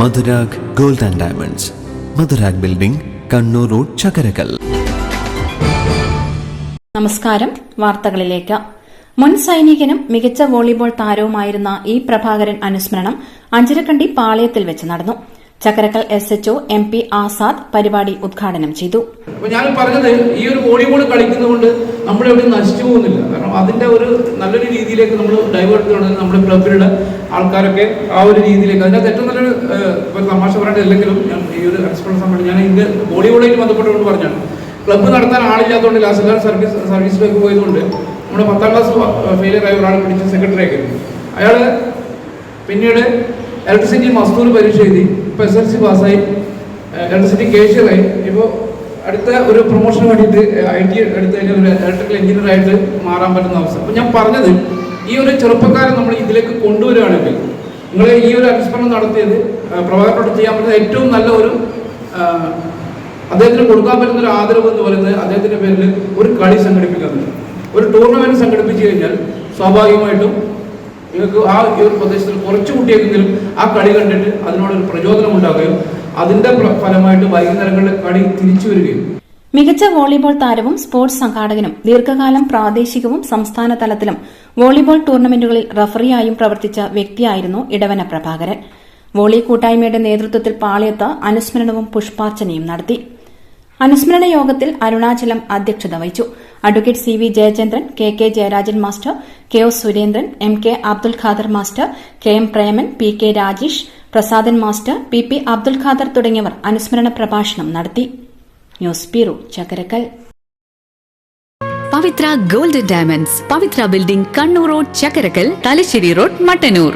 Madhurag gold and diamonds. Madhurag building Kannur road Chakkarakkal. നമസ്കാരം. വാർത്തകളിലേക്ക്. മുൻ സൈനികനും മികച്ച വോളിബോൾ താരവുമായിരുന്ന ഇ പ്രഭാകരൻ അനുസ്മരണം അഞ്ചരക്കണ്ടി പാളയത്തിൽ വെച്ച് നടന്നു. Chakkarakkal SHO M P Azad പരിപാടി ഉദ്ഘാടനം ചെയ്തു. ഞാൻ പറഞ്ഞത് ഈ ഒരു വോളിബോൾ കളിക്കുന്നതുകൊണ്ട് നമ്മൾ എവിടെയും നശിച്ചു പോകുന്നില്ല. കാരണം അതിന്റെ ഒരു നല്ലൊരു രീതിയിലേക്ക് നമ്മൾ ഡൈവേർട്ട് ചെയ്യണമെങ്കിൽ നമ്മുടെ ക്ലബിലുള്ള ആൾക്കാരൊക്കെ ആ ഒരു രീതിയിലേക്ക് അതിനകത്ത് ഏറ്റവും നല്ലൊരു ഏഹ്, ഇപ്പൊ തമാശ പറയേണ്ടതില്ലെങ്കിലും ഞാൻ ഈ ഒരു എക്സ്പീരിയൻസ് സമയത്ത് ഞാൻ ഇന്ന് ബോളിവുഡായിട്ട് ബന്ധപ്പെട്ടുകൊണ്ട് പറഞ്ഞാണ്. ക്ലബ്ബ് നടത്താൻ ആളില്ലാത്തതുകൊണ്ട് ലാസ്റ്റ് സർവീസ് സർവീസിലേക്ക് പോയതുകൊണ്ട് നമ്മുടെ പത്താം ക്ലാസ് ഫെയിലിയർ ആയ ഒരാൾ പിടിച്ച സെക്രട്ടറി ആക്കി. അയാൾ പിന്നീട് ഇലക്ട്രിസിറ്റി മസ്തൂർ പരീക്ഷ എഴുതി. ഇപ്പോൾ എസ് എൽ സി പാസ്സായി. ഇലക്ട്രിസിറ്റി കേഷ്യറായി ഇപ്പോൾ അടുത്ത ഒരു പ്രൊമോഷൻ വേണ്ടിയിട്ട് ഐ ടി എടുത്തു കഴിഞ്ഞാൽ ഒരു ഇലക്ട്രിക്കൽ എഞ്ചിനീയറായിട്ട് മാറാൻ പറ്റുന്ന അവസ്ഥ. അപ്പോൾ ഞാൻ പറഞ്ഞത് ഈ ഒരു ചെറുപ്പക്കാരൻ നമ്മൾ ഇതിലേക്ക് കൊണ്ടുവരികയാണെങ്കിൽ നിങ്ങൾ ഈ ഒരു അനുസ്മരണം നടത്തിയത് പ്രഭാകരനോട് ചെയ്യാൻ പറ്റുന്ന ഏറ്റവും നല്ല ഒരു അദ്ദേഹത്തിന് കൊടുക്കാൻ പറ്റുന്ന ഒരു ആദരവ് എന്ന് പറയുന്നത് അദ്ദേഹത്തിന്റെ പേരിൽ ഒരു കളി സംഘടിപ്പിക്കുന്നത് ഒരു ടൂർണമെന്റ് സംഘടിപ്പിച്ചു കഴിഞ്ഞാൽ സ്വാഭാവികമായിട്ടും നിങ്ങൾക്ക് ആ ഈ ഒരു പ്രദേശത്തിൽ കുറച്ച് കുട്ടിയെങ്കിലും ആ കളി കണ്ടിട്ട് അതിനോടൊരു പ്രചോദനം ഉണ്ടാകുകയും അതിന്റെ ഫലമായിട്ട് വൈകുന്നേരങ്ങളിൽ കളി തിരിച്ചു വരികയും മികച്ച വോളിബോൾ താരവും സ്പോർട്സ് സംഘാടകനും ദീർഘകാലം പ്രാദേശികവും സംസ്ഥാന തലത്തിലും വോളിബോൾ ടൂർണമെന്റുകളിൽ റഫറിയായും പ്രവർത്തിച്ച വ്യക്തിയായിരുന്നു ഇടവന പ്രഭാകരൻ. വോളി കൂട്ടായ്മയുടെ നേതൃത്വത്തിൽ പാളയത്ത് അനുസ്മരണവും പുഷ്പാർച്ചനയും നടത്തി. അനുസ്മരണ യോഗത്തിൽ അരുണാചലം അധ്യക്ഷത വഹിച്ചു. Advocate C V Jayachandran K K Jayarajan master K O Surendran M K Abdul Khader master K M Preman P K Rajesh Prasadan master P P Abdul Khader തുടങ്ങിയവർ അനുസ്മരണ പ്രഭാഷണം നടത്തി. News bureau Chakkarakkal. Pavithra gold diamonds Pavithra building Kannur road Chakkarakkal Thalassery road Mattannur.